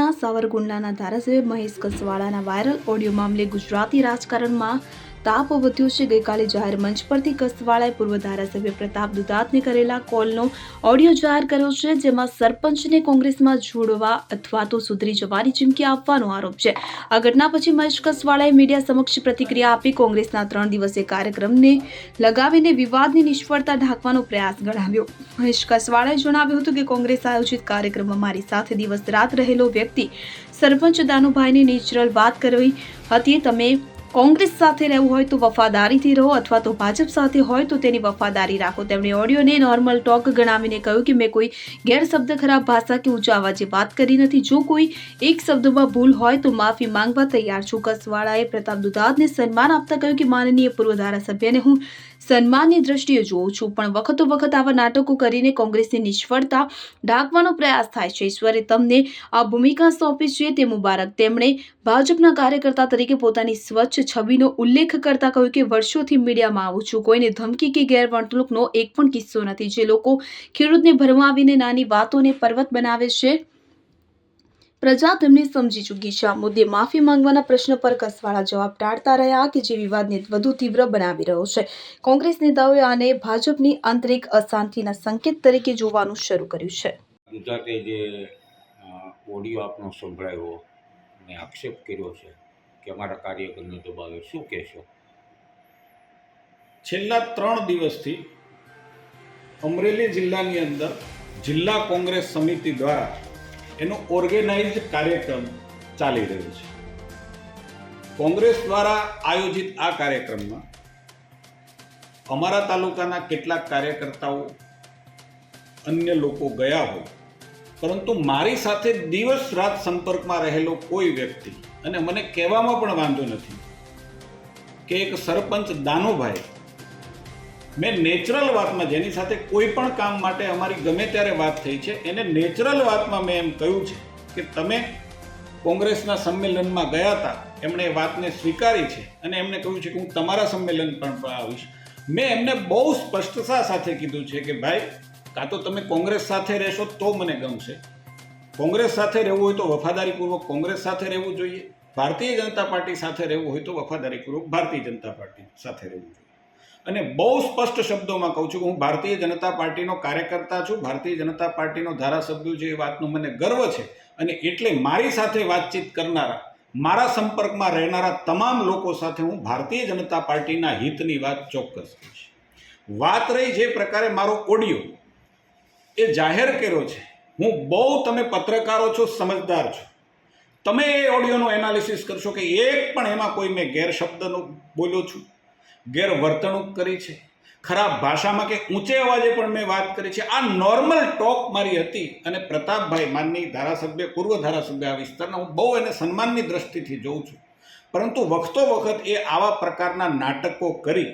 જિલ્લાના સાવરકુંડલાના ધારાસભ્ય Mahesh કસવાળાના viral audio મામલે ગુજરાતી રાજકારણમાં તાપ વધ્યો છે. ગઈકાલે જાહેર મંચ પરથી કસવાળાએ પૂર્વ ધારાસભ્ય પ્રતાપ દુધાતને કરેલા કોલનો ઓડિયો જાહેર કર્યો છે, જેમાં સરપંચને કોંગ્રેસમાં જોડવા અથવા તો સુધરી જવાની ચીમકી આપવાનો આરોપ છે. આ ઘટના પછી મહેશ કસવાળાએ મીડિયા સમક્ષ પ્રતિક્રિયા આપી કોંગ્રેસના ત્રણ દિવસીય કાર્યક્રમને લગાવીને વિવાદની નિષ્ફળતા ઢાંકવાનો પ્રયાસ ગણાવ્યો. મહેશ કસવાળાએ જણાવ્યું હતું કે કોંગ્રેસ આયોજિત કાર્યક્રમમાં મારી સાથે દિવસ રાત રહેલો વ્યક્તિ સરપંચ દાનુભાઈની નેચરલ વાત કરવી હતી. તમે કોંગ્રેસ સાથે રહેવું હોય તો વફાદારીથી રહો અથવા તો ભાજપ સાથે હોય તો તેની વફાદારી રાખો. તેમણે ઓડિયોને નોર્મલ ટોક ગણાવીને કહ્યું કે મેં કોઈ ગેરશબ્દ ખરાબ ભાષા કે ઊંચા અવાજે વાત કરી નથી. જો કોઈ એક શબ્દમાં ભૂલ હોય તો માફી માંગવા તૈયાર છું. કસવાળાએ પ્રતાપ દુધાતને સન્માન આપતા કહ્યું કે માનનીય પૂર્વ ધારાસભ્યને હું સન્માનની દ્રષ્ટિએ જોઉં છું. પણ વખતો વખત આવા નાટકો કરીને કોંગ્રેસની નિષ્ફળતા ઢાંકવાનો પ્રયાસ થાય છે. ઈશ્વરે તમને આ ભૂમિકા સોંપી છે તે મુબારક. તેમણે ભાજપના કાર્યકર્તા તરીકે પોતાની સ્વચ્છ છબીનો ઉલ્લેખ કરતા કહ્યું કે વર્ષોથી મીડિયામાં આવું છું. કોઈને ધમકી કે ગેરવર્તણૂકનો એક પણ કિસ્સો નથી. જે લોકો ખેડૂતને ભરમાવીને નાની વાતોને પર્વત બનાવે છે, પ્રજા તેમને સમજી ચૂકી છે. આ મુદ્દે માફી માંગવાના પ્રશ્ન પર કસવાળા જવાબ ટાળતા રહ્યા કે જે વિવાદને વધુ તીવ્ર બનાવી રહ્યો છે. કોંગ્રેસ નેતાઓએ આને ભાજપની આંતરિક અશાંતિના સંકેત તરીકે જોવાનું શરૂ કર્યું છે. ગુજરાતે જે ઓડિયો આપનો સંભળાયો અને આક્ષેપ કર્યો છે કે અમારા કાર્યકરને દબાવે શું કહેશો? છેલ્લા ત્રણ દિવસથી અમરેલી જિલ્લાની અંદર જિલ્લા કોંગ્રેસ સમિતિ દ્વારા એનો ઓર્ગેનાઇઝ કાર્યક્રમ ચાલી રહ્યો છે. કોંગ્રેસ દ્વારા આયોજિત આ કાર્યક્રમમાં અમારા તાલુકાના કેટલાક કાર્યકર્તાઓ, અન્ય લોકો ગયા હોય પરંતુ મારી સાથે દિવસ રાત સંપર્કમાં રહેલો કોઈ વ્યક્તિ, અને મને કહેવામાં પણ વાંધો નથી, કે એક સરપંચ દાનુભાઈ, મેં નેચરલ વાતમાં જેની સાથે કોઈ પણ કામ માટે અમારી ગમે ત્યારે વાત થઈ છે, એને નેચરલ વાતમાં મેં એમ કહ્યું છે કે તમે કોંગ્રેસના સંમેલનમાં ગયા હતા, એમણે એ વાતને સ્વીકારી છે, અને એમને કહ્યું છે કે હું તમારા સંમેલન પણ આવીશ. મેં એમને બહુ સ્પષ્ટતા સાથે કીધું છે કે ભાઈ કાં તો તમે કોંગ્રેસ સાથે રહેશો તો મને ગમશે. કોંગ્રેસ સાથે રહેવું હોય તો વફાદારીપૂર્વક કોંગ્રેસ સાથે રહેવું જોઈએ. ભારતીય જનતા પાર્ટી સાથે રહેવું હોય તો વફાદારીપૂર્વક ભારતીય જનતા પાર્ટી સાથે રહેવું જોઈએ. અને બહુ સ્પષ્ટ શબ્દોમાં કહું છું કે હું ભારતીય જનતા પાર્ટીનો કાર્યકર્તા છું. ભારતીય જનતા પાર્ટીનો ધારાસભ્ય છે એ વાતનો મને ગર્વ છે. અને એટલે મારી સાથે વાતચીત કરનારા, મારા સંપર્કમાં રહેનારા તમામ લોકો સાથે હું ભારતીય જનતા પાર્ટીના હિતની વાત ચોક્કસ કરીશ વાત રહી જે પ્રકારે મારો ઓડિયો એ જાહેર કર્યો છે. હું બહુ તમે પત્રકારો છો, સમજદાર છો. તમે એ ઓડિયોનું એનાલિસિસ કરશો કે એક પણ એમાં કોઈ મેં ગેરશબ્દનો બોલ્યો છું ગેરવર્તણૂક કરી છે. ખરાબ ભાષામાં કે ઊંચે અવાજે પણ મેં વાત કરી છે. આ નોર્મલ ટોક મારી હતી અને પ્રતાપભાઈ માનની ધારાસભ્ય, પૂર્વ ધારાસભ્ય આ વિસ્તારના, હું બહુ એને સન્માનની દ્રષ્ટિથી જોઉં છું. પરંતુ વખતો વખત એ આવા પ્રકારના નાટકો કરી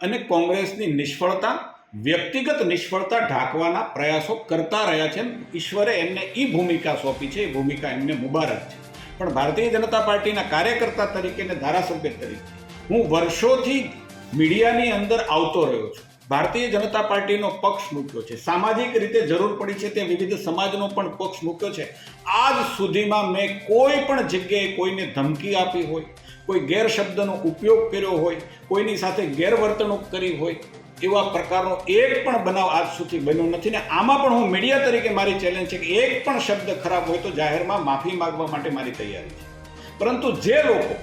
અને કોંગ્રેસની નિષ્ફળતા વ્યક્તિગત નિષ્ફળતા ઢાંકવાના પ્રયાસો કરતા રહ્યા છે. ઈશ્વરે એમને એ ભૂમિકા સોંપી છે. એ ભૂમિકા એમને મુબારક છે. પણ ભારતીય જનતા પાર્ટીના કાર્યકર્તા તરીકે અને ધારાસભ્ય તરીકે હું વર્ષોથી મીડિયાની અંદર આવતો રહ્યો છું. ભારતીય જનતા પાર્ટીનો પક્ષ મૂક્યો છે. સામાજિક રીતે જરૂર પડી છે તે વિવિધ સમાજનો પણ પક્ષ મૂક્યો છે. આજ સુધીમાં મેં કોઈ પણ જગ્યાએ કોઈને ધમકી આપી હોય, કોઈ ગેરશબ્દનો ઉપયોગ કર્યો હોય, કોઈની સાથે ગેરવર્તણૂક કરી હોય એવા પ્રકારનો એક પણ બનાવ આજ સુધી બન્યો નથી ને આમાં પણ હું મીડિયા તરીકે મારી ચેલેન્જ છે કે એક પણ શબ્દ ખરાબ હોય તો જાહેરમાં માફી માંગવા માટે મારી તૈયારી છે. પરંતુ જે લોકો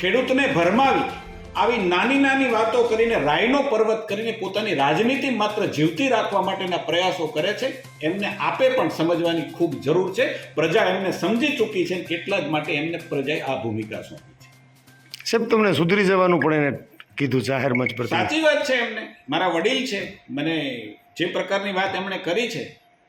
ખેડૂતને ભરમાવી આવી નાની નાની વાતો કરીને રાયનો પર્વત કરીને પોતાની રાજનીતિ માત્ર જીવતી રાખવા માટેના પ્રયાસો કરે છે, એમને આપે પણ સમજવાની ખૂબ જરૂર છે. પ્રજા એમને સમજી ચૂકી છે એટલા જ માટે એમને પ્રજાએ આ ભૂમિકા સોંપી છે. સાહેબ, તમને સુધરી જવાનું પણ એને કીધું જાહેર મંચ પર સાચી વાત છે એમને. મારા વડીલ છે મને જે પ્રકારની વાત એમણે કરી છે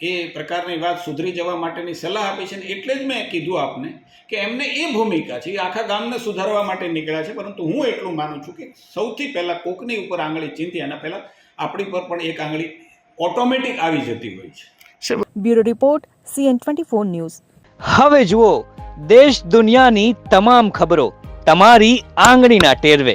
એ પ્રકારની વાત સુધરી જવા માટેની સલાહ આપી છે ને એટલે જ મેં કીધું આપને કે એમને એ ભૂમિકા છે એ આખા ગામને સુધારવા માટે નીકળ્યા છે પરંતુ હું એટલું માનું છું કે સૌથી પહેલાં કોકની ઉપર આંગળી ચીંધી એના પહેલાં આપણી પર પણ એક આંગળી ઓટોમેટિક આવી જતી હોય છે. Bureau report CN twenty four news. હવે જુઓ દેશ દુનિયાની તમામ ખબરો તમારી આંગળીના ટેરવે.